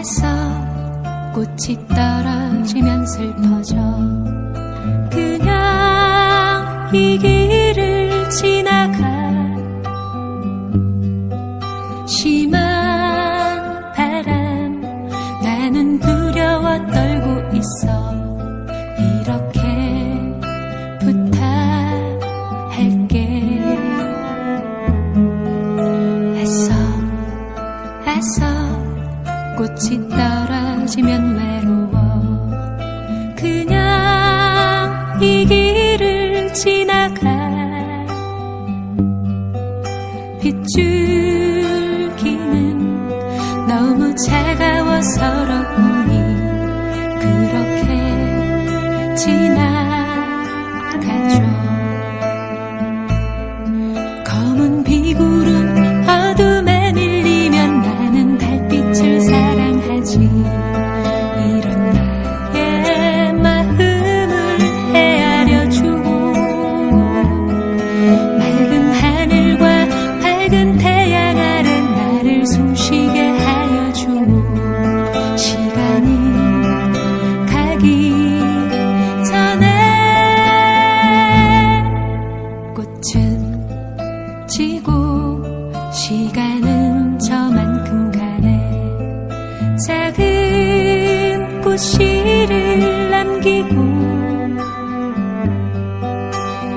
애써 꽃이 떨어지면 슬퍼져. 그냥 이 길을 지나 꽃이 떨어지면 외로워. 그냥 이 길을 지나가. 빗줄기는 너무 차가워 서러우니 그렇게 지나 작은 꽃씨를 남기고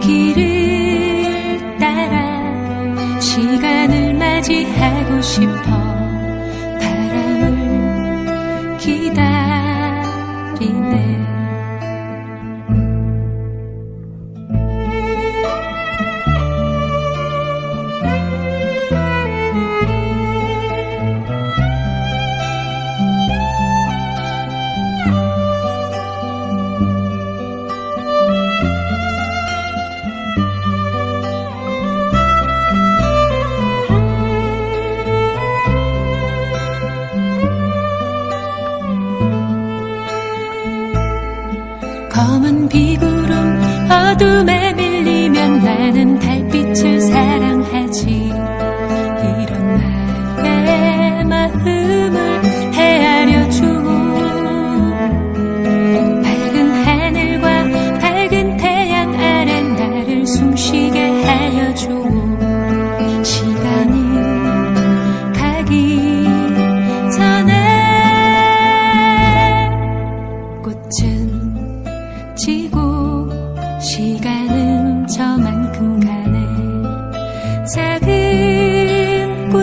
길을 따라 시간을 맞이하고 싶어 검은 비구름 어둠에 밀리면 나는 달빛을 사랑